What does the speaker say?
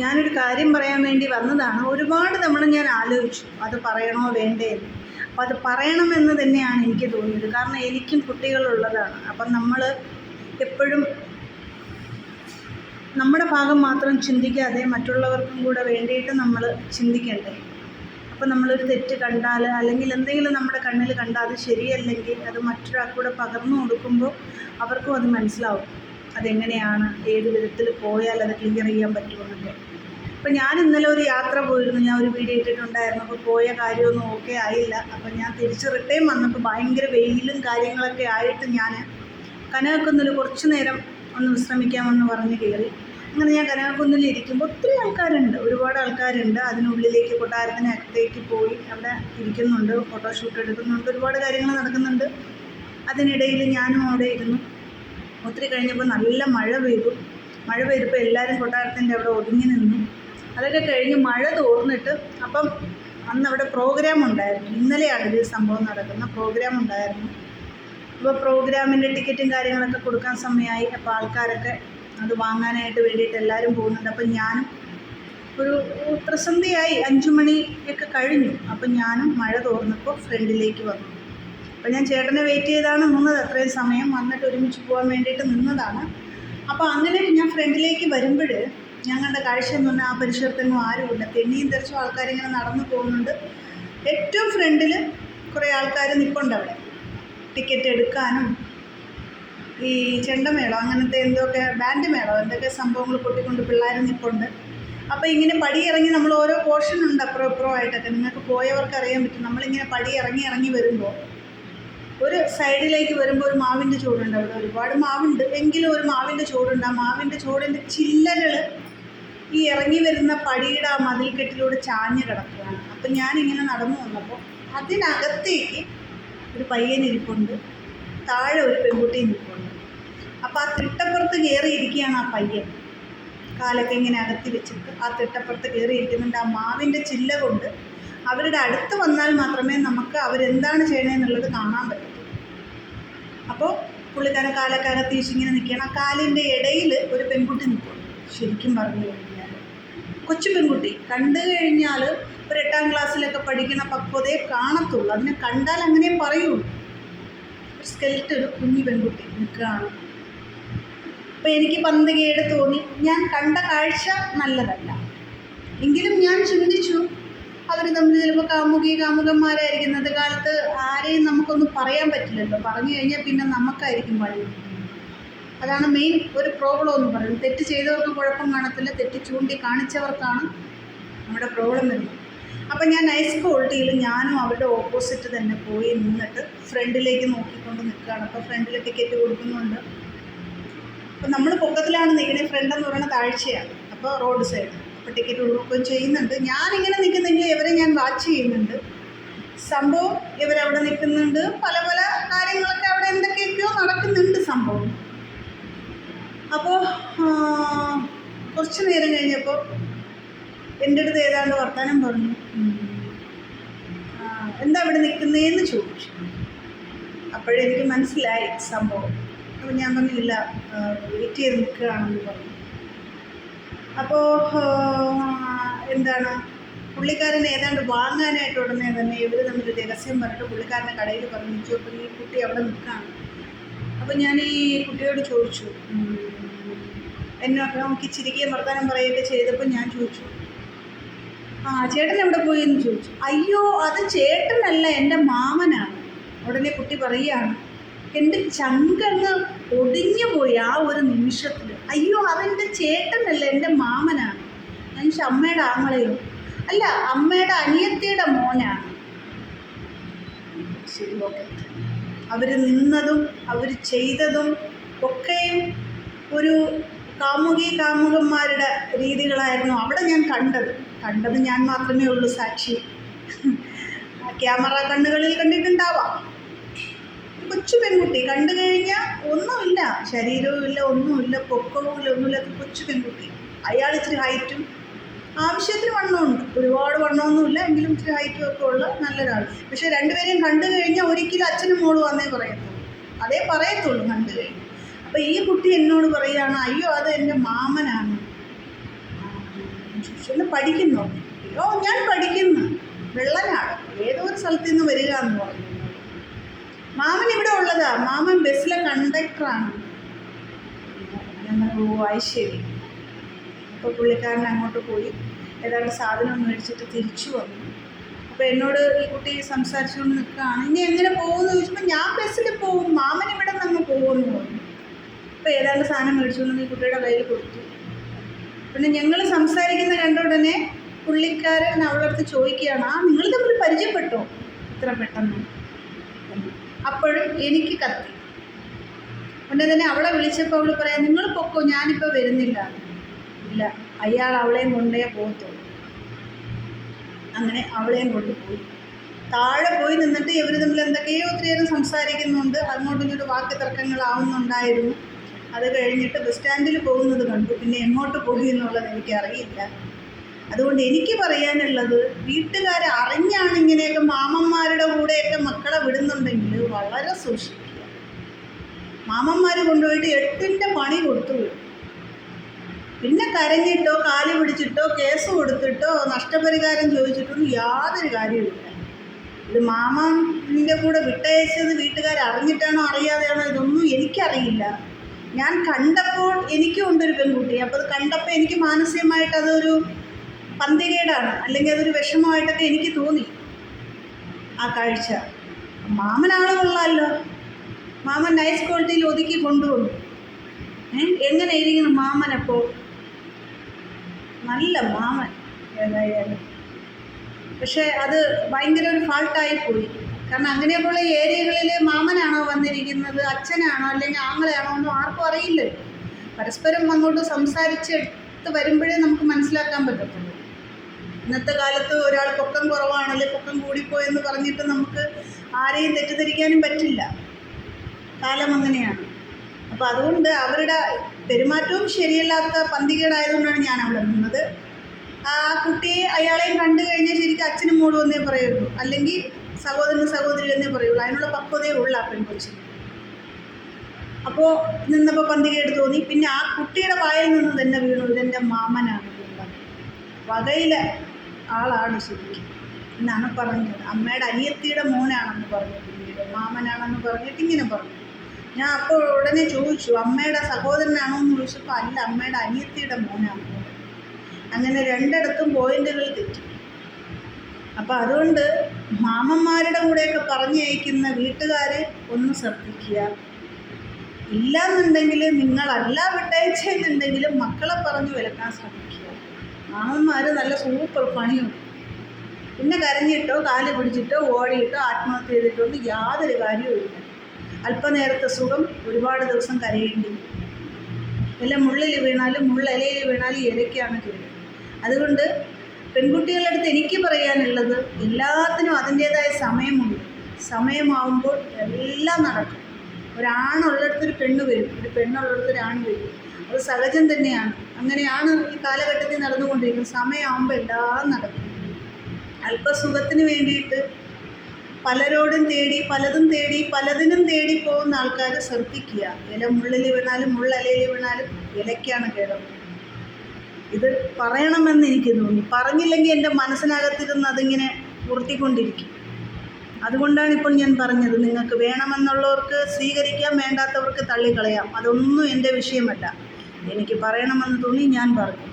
ഞാനൊരു കാര്യം പറയാൻ വേണ്ടി വന്നതാണ്. ഒരുപാട് തവണ ഞാൻ ആലോചിച്ചു അത് പറയണോ വേണ്ടേ അപ്പോൾ അത് പറയണമെന്ന് തന്നെയാണ് എനിക്ക് തോന്നിയത്. കാരണം എനിക്കും കുട്ടികളുള്ളതാണ്. അപ്പം നമ്മൾ എപ്പോഴും നമ്മുടെ ഭാഗം മാത്രം ചിന്തിക്കാതെ മറ്റുള്ളവർക്കും കൂടെ വേണ്ടിയിട്ട് നമ്മൾ ചിന്തിക്കണ്ടേ. അപ്പം നമ്മളൊരു തെറ്റ് കണ്ടാൽ അല്ലെങ്കിൽ എന്തെങ്കിലും നമ്മുടെ കണ്ണിൽ കണ്ടാൽ അത് ശരിയല്ലെങ്കിൽ അത് മറ്റൊരാൾക്കൂടെ പകർന്നു കൊടുക്കുമ്പോൾ അവർക്കും അത് മനസ്സിലാവും. അതെങ്ങനെയാണ്? ഏത് വിധത്തിൽ പോയാൽ അത് ക്ലിയർ ചെയ്യാൻ പറ്റുമെന്നൊക്കെ. അപ്പം ഞാൻ ഇന്നലെ ഒരു യാത്ര പോയിരുന്നു. ഞാൻ ഒരു വീഡിയോ ഇട്ടിട്ടുണ്ടായിരുന്നു. അപ്പോൾ പോയ കാര്യമൊന്നും ഓക്കെ ആയില്ല. അപ്പം ഞാൻ തിരിച്ച് റിട്ടേൺ വന്നപ്പോൾ ഭയങ്കര വെയിലും കാര്യങ്ങളൊക്കെ ആയിട്ട് ഞാൻ കനകക്കുന്നിൽ കുറച്ച് നേരം ഒന്ന് വിശ്രമിക്കാമെന്ന് പറഞ്ഞ് കയറി. അങ്ങനെ ഞാൻ കനകക്കുന്നിൽ ഇരിക്കുമ്പോൾ ഒത്തിരി ആൾക്കാരുണ്ട്. ഒരുപാട് ആൾക്കാരുണ്ട്. അതിനുള്ളിലേക്ക് കൊട്ടാരത്തിനകത്തേക്ക് പോയി അവിടെ ഇരിക്കുന്നുണ്ട്. ഫോട്ടോഷൂട്ട് എടുക്കുന്നുണ്ട്. ഒരുപാട് കാര്യങ്ങൾ നടക്കുന്നുണ്ട്. അതിനിടയിൽ ഞാനും അവിടെ ഇരുന്നു. ഒത്തിരി കഴിഞ്ഞപ്പോൾ നല്ല മഴ പെയ്തു. മഴ പെയ്തപ്പോൾ എല്ലാവരും കൊട്ടാരത്തിന്റെ അവിടെ ഒതുങ്ങി നിന്നു. അതൊക്കെ കഴിഞ്ഞ് മഴ തോർന്നിട്ട് അപ്പം അന്ന് അവിടെ പ്രോഗ്രാം ഉണ്ടായിരുന്നു. ഇന്നലെയാണ് ഇത് സംഭവം നടക്കുന്ന പ്രോഗ്രാം ഉണ്ടായിരുന്നു. അപ്പോൾ പ്രോഗ്രാമിന്റെ ടിക്കറ്റും കാര്യങ്ങളൊക്കെ കൊടുക്കാൻ സമയമായി. അപ്പോൾ ആൾക്കാരൊക്കെ അത് വാങ്ങാനായിട്ട് വേണ്ടിയിട്ട് എല്ലാവരും പോകുന്നുണ്ട്. അപ്പം ഞാനും ഒരു പ്രസന്ധിയായി അഞ്ചു മണിയൊക്കെ കഴിഞ്ഞു. അപ്പം ഞാനും മഴ തോർന്നപ്പോൾ ഫ്രണ്ടിലേക്ക് വന്നു. അപ്പോൾ ഞാൻ ചേട്ടനെ വെയിറ്റ് ചെയ്താണ് നിന്നത്. അത്രയും സമയം വന്നിട്ട് ഒരുമിച്ച് പോകാൻ വേണ്ടിയിട്ട് നിന്നതാണ്. അപ്പോൾ അങ്ങനെ ഞാൻ ഫ്രണ്ടിലേക്ക് വരുമ്പോൾ ഞങ്ങളുടെ കാഴ്ച എന്ന് പറഞ്ഞാൽ ആ പരിസരത്തൊന്നും ആരുമില്ല തെന്നിയും തെറിച്ചും ആൾക്കാരിങ്ങനെ നടന്നു പോകുന്നുണ്ട്. ഏറ്റവും ഫ്രണ്ടിൽ കുറേ ആൾക്കാർ നിൽപ്പുണ്ട് അവിടെ. ടിക്കറ്റ് എടുക്കാനും ഈ ചെണ്ടമേളം അങ്ങനത്തെ എന്തൊക്കെ ബാൻഡ് മേളം എന്തൊക്കെ സംഭവങ്ങൾ കൊട്ടിക്കൊണ്ട് പിള്ളേർ നിൽപ്പുണ്ട് അപ്പോൾ ഇങ്ങനെ പടി ഇറങ്ങി നമ്മൾ ഓരോ പോർഷൻ ഉണ്ട് അപ്പുറം അപ്പുറമായിട്ടൊക്കെ നിങ്ങൾക്ക് പോയവർക്ക് അറിയാൻ പറ്റും. നമ്മളിങ്ങനെ പടി ഇറങ്ങി ഇറങ്ങി വരുമ്പോൾ ഒരു സൈഡിലേക്ക് വരുമ്പോൾ ഒരു മാവിന്റെ ചൂടുണ്ട് അവിടെ ഒരുപാട് മാവുണ്ട്. എങ്കിലും ഒരു മാവിന്റെ ചൂടുണ്ട്. ആ മാവിന്റെ ചൂടിന്റെ ചില്ലകൾ ഈ ഇറങ്ങി വരുന്ന പടിയുടെ ആ മതിൽക്കെട്ടിലൂടെ ചാഞ്ഞ് കിടക്കുകയാണ്. അപ്പം ഞാനിങ്ങനെ നടന്നു വന്നപ്പോൾ അതിനകത്തേക്ക് ഒരു പയ്യൻ ഇരിപ്പുണ്ട്. താഴെ ഒരു പെൺകുട്ടി നിൽപ്പുണ്ട് അപ്പോൾ ആ തിട്ടപ്പുറത്ത് കയറിയിരിക്കുകയാണ് ആ പയ്യൻ. കാലൊക്കെ ഇങ്ങനെ അകത്തി വെച്ചിട്ട് ആ തിട്ടപ്പുറത്ത് കയറിയിരിക്കുന്നുണ്ട് ആ മാവിന്റെ ചില്ല കൊണ്ട് അവരുടെ അടുത്ത് വന്നാൽ മാത്രമേ നമുക്ക് അവരെന്താണ് ചെയ്യണമെന്നുള്ളത് കാണാൻ പറ്റൂ. അപ്പോൾ പുള്ളിക്കാരൻ കാലൊക്കെ അകത്തി വെച്ച് ഇങ്ങനെ നിൽക്കുകയാണ്. ആ കാലിന്റെ ഇടയിൽ ഒരു പെൺകുട്ടി നിൽക്കും. ശരിക്കും പറഞ്ഞു കഴിഞ്ഞാൽ കൊച്ചു പെൺകുട്ടി. കണ്ടു കഴിഞ്ഞാൽ ഒരു എട്ടാം ക്ലാസ്സിലൊക്കെ പഠിക്കുന്ന പക്വതയെ കാണത്തുള്ളൂ. അതിനെ കണ്ടാൽ അങ്ങനെ പറയുള്ളൂ സ്കെൽറ്റ് ഒരു കുഞ്ഞു പെൺകുട്ടി നിൽക്കുകയാണ്. അപ്പം എനിക്ക് പന്ത് കേട് തോന്നി. ഞാൻ കണ്ട കാഴ്ച നല്ലതല്ല. എങ്കിലും ഞാൻ ചിന്തിച്ചു അവർ തമ്മിൽ ചിലപ്പോൾ കാമുകി കാമുകന്മാരായിരിക്കും. ഇന്നത്തെ കാലത്ത് ആരെയും നമുക്കൊന്നും പറയാൻ പറ്റില്ലല്ലോ. പറഞ്ഞു കഴിഞ്ഞാൽ പിന്നെ നമുക്കായിരിക്കും പണി അതാണ് മെയിൻ ഒരു പ്രോബ്ലം എന്ന് പറയുന്നത്. തെറ്റ് ചെയ്തവർക്ക് കുഴപ്പം കാണത്തില്ല. തെറ്റ് ചൂണ്ടി കാണിച്ചവർക്കാണ് നമ്മുടെ പ്രോബ്ലം വരുന്നത്. അപ്പം ഞാൻ നൈസ് ക്വാളിറ്റിയിൽ ഞാനും അവരുടെ ഓപ്പോസിറ്റ് തന്നെ പോയി നിന്നിട്ട് ഫ്രണ്ടിലേക്ക് നോക്കിക്കൊണ്ട് നിൽക്കുകയാണ്. അപ്പോൾ ഫ്രണ്ടിൽ ടിക്കറ്റ് കൊടുക്കുന്നുണ്ട്. അപ്പം നമ്മൾ പൊക്കത്തിലാണ് നിൽക്കുന്നത് ഫ്രണ്ട് എന്ന് പറയുന്ന താഴ്ചയാണ്. അപ്പോൾ റോഡ് സൈഡ് ടിക്കറ്റ് ഉള്ളൊക്കെ ചെയ്യുന്നുണ്ട്. ഞാനിങ്ങനെ നിൽക്കുന്നെങ്കിൽ ഇവരെ ഞാൻ വാച്ച് ചെയ്യുന്നുണ്ട്. സംഭവം ഇവരവിടെ നിൽക്കുന്നുണ്ട്. പല പല കാര്യങ്ങളൊക്കെ അവിടെ എന്തൊക്കെയൊക്കെയോ നടക്കുന്നുണ്ട് സംഭവം. അപ്പോൾ കുറച്ച് നേരം കഴിഞ്ഞപ്പോൾ എന്റെ അടുത്ത് ഏതാണ്ട് വർത്തമാനം പറഞ്ഞു. എന്താ ഇവിടെ നിൽക്കുന്നതെന്ന് ചോദിച്ചു. അപ്പോഴെനിക്ക് മനസ്സിലായി സംഭവം. അപ്പോൾ ഞാൻ പറഞ്ഞില്ല വെയിറ്റ് ചെയ്ത് നിൽക്കുകയാണെന്ന് പറഞ്ഞു. അപ്പോൾ എന്താണ്? പുള്ളിക്കാരൻ ഏതാണ്ട് വാങ്ങാനായിട്ട് ഉടനെ തന്നെ ഇവർ തമ്മിൽ രഹസ്യം പറഞ്ഞിട്ട് പുള്ളിക്കാരനെ കടയിൽ പറഞ്ഞു ചോദിച്ചു ഈ കുട്ടി അവിടെ നിൽക്കുകയാണ് അപ്പോൾ ഞാൻ ഈ കുട്ടിയോട് ചോദിച്ചു എന്നെ നമുക്ക് ചിരിക്കുകയും വർത്തമാനം പറയുകയൊക്കെ ചെയ്തപ്പോൾ ഞാൻ ചോദിച്ചു. ആ ചേട്ടൻ എവിടെ പോയി എന്ന് ചോദിച്ചു. അയ്യോ അത് ചേട്ടനല്ല എന്റെ മാമനാണ്. ഉടനെ കുട്ടി പറയുകയാണ് എന്റെ ചങ്കങ്ങ് ഒടിഞ്ഞു പോയി ആ ഒരു നിമിഷത്തിൽ. അയ്യോ അതെന്റെ ചേട്ടനല്ല എന്റെ മാമനാണ്. ചോദിച്ചു, അമ്മയുടെ ആങ്ങളെയോ? അല്ല അമ്മയുടെ അനിയത്തിയുടെ മോനാണ്. ശരി ഓക്കെ. അവർ നിന്നതും അവർ ചെയ്തതും ഒക്കെയും ഒരു കാമുകി കാമുകന്മാരുടെ രീതികളായിരുന്നു അവിടെ ഞാൻ കണ്ടത്. കണ്ടത് ഞാൻ മാത്രമേ ഉള്ളൂ സാക്ഷി. ക്യാമറ കണ്ണുകളിൽ കണ്ടിട്ടുണ്ടാവാം. കൊച്ചു പെൺകുട്ടി കണ്ടു കഴിഞ്ഞാൽ ഒന്നുമില്ല ശരീരവും ഇല്ല ഒന്നുമില്ല പൊക്കവും ഇല്ല ഒന്നുമില്ലാത്ത കൊച്ചു പെൺകുട്ടി. അയാൾ ഇച്ചിരി ഹൈറ്റും ആവശ്യത്തിന് വണ്ണമുണ്ട്. ഒരുപാട് വണ്ണമൊന്നുമില്ല എങ്കിലും ഇച്ചിരി ഹൈറ്റും ഒക്കെ ഉള്ള നല്ലൊരാൾ. പക്ഷെ രണ്ടുപേരെയും കണ്ടു കഴിഞ്ഞാൽ ഒരിക്കലും അച്ഛനും മോളും വന്നേ പറയത്തുള്ളൂ. അതേ പറയത്തുള്ളൂ കണ്ടു കഴിഞ്ഞു. അപ്പോൾ ഈ കുട്ടി എന്നോട് പറയുകയാണ് അയ്യോ അത് എന്റെ മാമനാണ്. ചോദിച്ചു പഠിക്കുന്നോ? ഓ ഞാൻ പഠിക്കുന്നു. വെള്ളനാട്. ഏതോ ഒരു സ്ഥലത്തു നിന്ന് വരിക എന്ന് പറഞ്ഞു. മാമൻ ഇവിടെ ഉള്ളതാ. മാമൻ ബസ്സിലെ കണ്ടക്ടറാണ് ഓ ശരി. അപ്പോൾ പുള്ളിക്കാരൻ അങ്ങോട്ട് പോയി. ഏതാണ്ട് സാധനം മേടിച്ചിട്ട് തിരിച്ചു വന്നു. അപ്പോൾ എന്നോട് ഈ കുട്ടി സംസാരിച്ചുകൊണ്ട് നിൽക്കുകയാണ്. ഇനി എങ്ങനെ പോകുമെന്ന് ചോദിച്ചപ്പോൾ ഞാൻ ബസ്സിൽ പോകും. മാമൻ ഇവിടെ നിന്ന് പോകുമെന്ന് പറഞ്ഞു അപ്പോൾ ഏതാണ്ട് സാധനം മേടിച്ചുകൊണ്ട് ഈ കുട്ടിയുടെ കയ്യിൽ കൊടുത്തു. പിന്നെ ഞങ്ങൾ സംസാരിക്കുന്ന കണ്ട ഉടനെ പുള്ളിക്കാരൻ അവളടുത്ത് ചോദിക്കുകയാണ് ആ നിങ്ങൾ തമ്മിൽ പരിചയപ്പെട്ടോ? ഇത്ര പെട്ടെന്ന്. അപ്പോഴും എനിക്ക് കത്തി. ഉടനെ തന്നെ അവളെ വിളിച്ചപ്പോൾ അവൾ പറയാം നിങ്ങൾ പൊക്കോ ഞാനിപ്പോൾ വരുന്നില്ല. ഇല്ല അയാൾ അവളെയും കൊണ്ടേ പോകത്തുള്ളൂ. അങ്ങനെ അവളെയും കൊണ്ടുപോയി താഴെ പോയി നിന്നിട്ട് ഇവർ തമ്മിൽ എന്തൊക്കെയോ ഒത്തിരിയേറെ സംസാരിക്കുന്നുണ്ട്. അങ്ങോട്ടും ഇങ്ങോട്ടും വാക്ക് തർക്കങ്ങളാവുന്നുണ്ടായിരുന്നു. അത് കഴിഞ്ഞിട്ട് ബസ് സ്റ്റാൻഡിൽ പോകുന്നത് കണ്ടു. പിന്നെ എങ്ങോട്ട് പോയി എന്നുള്ളത് എനിക്കറിയില്ല. അതുകൊണ്ട് എനിക്ക് പറയാനുള്ളത് വീട്ടുകാർ അറിഞ്ഞാണ് ഇങ്ങനെയൊക്കെ മാമന്മാരുടെ കൂടെയൊക്കെ മക്കളെ വിടുന്നുണ്ടെങ്കിൽ വളരെ സൂക്ഷിക്കുക. മാമന്മാർ കൊണ്ടുപോയിട്ട് എട്ടിന്റെ പണി കൊടുത്തു വിടും. പിന്നെ കരഞ്ഞിട്ടോ കാലി പിടിച്ചിട്ടോ കേസ് കൊടുത്തിട്ടോ നഷ്ടപരിഹാരം ചോദിച്ചിട്ടൊന്നും യാതൊരു കാര്യമില്ല ഇത് മാമന്റെ കൂടെ വിട്ടയച്ചത് വീട്ടുകാർ അറിഞ്ഞിട്ടാണോ അറിയാതെയാണോ ഇതൊന്നും എനിക്കറിയില്ല. ഞാൻ കണ്ടപ്പോൾ എനിക്കും ഉണ്ടൊരു പെൺകുട്ടി. അപ്പോൾ അത് കണ്ടപ്പോൾ എനിക്ക് മാനസികമായിട്ട് അതൊരു പന്തികേടാണ്. അല്ലെങ്കിൽ അതൊരു വിഷമമായിട്ടൊക്കെ എനിക്ക് തോന്നി. ആ കാഴ്ച. മാമനാണ് കൊള്ളാമല്ലോ മാമൻ നൈസ് ക്വാളിറ്റിയിൽ ഒതുക്കി കൊണ്ടുവന്നു. എങ്ങനെ മാമൻ മാമനപ്പോൾ നല്ല മാമൻ ഏതായാലും. പക്ഷേ അത് ഭയങ്കര ഒരു ഫാൾട്ടായി പോയി. കാരണം അങ്ങനെയൊക്കെയുള്ള ഏരിയകളിൽ മാമനാണോ വന്നിരിക്കുന്നത്? അച്ഛനാണോ? അല്ലെങ്കിൽ ആങ്ങളെയാണോ? ഒന്നും ആർക്കും അറിയില്ല പരസ്പരം അങ്ങോട്ട് സംസാരിച്ചെടുത്ത് വരുമ്പോഴേ നമുക്ക് മനസ്സിലാക്കാൻ പറ്റത്തുള്ളൂ. ഇന്നത്തെ കാലത്ത് ഒരാൾ പൊക്കം കുറവാണ് അല്ലെങ്കിൽ പൊക്കം കൂടിപ്പോയെന്ന് പറഞ്ഞിട്ട് നമുക്ക് ആരെയും തെറ്റിദ്ധരിക്കാനും പറ്റില്ല. കാലം അങ്ങനെയാണ്. അപ്പോൾ അതുകൊണ്ട് അവരുടെ പെരുമാറ്റവും ശരിയല്ലാത്ത പന്തികേടായതുകൊണ്ടാണ് ഞാൻ അവിടെ നിന്നത്. ആ കുട്ടിയെ അയാളെയും കണ്ടു കഴിഞ്ഞാൽ ശരിക്കും അച്ഛനും മോളും എന്നേ പറയുള്ളൂ. അല്ലെങ്കിൽ സഹോദരനും സഹോദരി എന്നേ പറയുള്ളൂ. അതിനുള്ള പക്വതയേ ഉള്ള ആ അപ്പോൾ നിന്നപ്പോൾ പന്തികേട് തോന്നി. പിന്നെ ആ കുട്ടിയുടെ വായിൽ നിന്ന് തന്നെ വീണു ഇതെന്റെ മാമനാണ്. വകയിലെ ആളാണ് ശരിക്കും. എന്നാണ് പറഞ്ഞത്. അമ്മയുടെ അനിയത്തിയുടെ മോനാണെന്ന് പറഞ്ഞു പിന്നീട് മാമനാണെന്ന് പറഞ്ഞിട്ട് ഇങ്ങനെ പറഞ്ഞു. ഞാൻ അപ്പോൾ ഉടനെ ചോദിച്ചു അമ്മയുടെ സഹോദരനാണോ എന്ന് ചോദിച്ചപ്പോൾ അല്ല അമ്മയുടെ അനിയത്തിയുടെ മോനാണ്. അങ്ങനെ രണ്ടിടത്തും പോയിന്റുകൾ തെറ്റി. അപ്പം അതുകൊണ്ട് മാമന്മാരുടെ കൂടെയൊക്കെ പറഞ്ഞയക്കുന്ന വീട്ടുകാർ ഒന്ന് ശ്രദ്ധിക്കുക. ഇല്ലാന്നുണ്ടെങ്കിൽ നിങ്ങളല്ല വിട്ടയച്ചെന്നുണ്ടെങ്കിലും മക്കളെ പറഞ്ഞു വിലക്കാൻ ശ്രമിക്കുക. മാമന്മാർ നല്ല സൂപ്പർ പണിയുണ്ട് പിന്നെ കരഞ്ഞിട്ടോ കാൽ പിടിച്ചിട്ടോ ഓടിയിട്ടോ ആത്മഹത്യ ചെയ്തിട്ടോ ഒന്നും യാതൊരു കാര്യവുമില്ല അല്പനേരത്തെ സുഖം ഒരുപാട് ദിവസം കരയേണ്ടി. വല്ല മുള്ളിൽ വീണാലും മുള്ളിലയിൽ വീണാലും ഇലയ്ക്കാണ് കേട് അതുകൊണ്ട് പെൺകുട്ടികളുടെ അടുത്ത് എനിക്ക് പറയാനുള്ളത് എല്ലാത്തിനും അതിന്റേതായ സമയമുണ്ട്. സമയമാവുമ്പോൾ എല്ലാം നടക്കും. ഒരാണുള്ളിടത്ത് ഒരു പെണ്ണ് വരും. ഒരു പെണ്ണുള്ളിടത്ത് ഒരാണ് വരും. അത് സഹജം തന്നെയാണ്. അങ്ങനെയാണ് ഈ കാലഘട്ടത്തിൽ നടന്നുകൊണ്ടിരിക്കുന്നത്. സമയമാകുമ്പോൾ എല്ലാം നടക്കും. അല്പസുഖത്തിന് വേണ്ടിയിട്ട് പലരോടും തേടി പലതും തേടി പലതിനും തേടി പോകുന്ന ആൾക്കാർ ശ്രദ്ധിക്കുക. ഇല മുള്ളിൽ വീണാലും മുള്ളലയിൽ വീണാലും ഇലയ്ക്കാണ് കേടം. ഇത് പറയണമെന്ന് എനിക്ക് തോന്നി. പറഞ്ഞില്ലെങ്കിൽ എന്റെ മനസ്സിനകത്തിരുന്ന് അതിങ്ങനെ ഉറുത്തിക്കൊണ്ടിരിക്കും അതുകൊണ്ടാണ് ഇപ്പോൾ ഞാൻ പറഞ്ഞത് നിങ്ങൾക്ക് വേണമെന്നുള്ളവർക്ക് സ്വീകരിക്കാം വേണ്ടാത്തവർക്ക് തള്ളിക്കളയാം. അതൊന്നും എന്റെ വിഷയമല്ല. എനിക്ക് പറയണമെന്ന് തോന്നി ഞാൻ പറഞ്ഞു.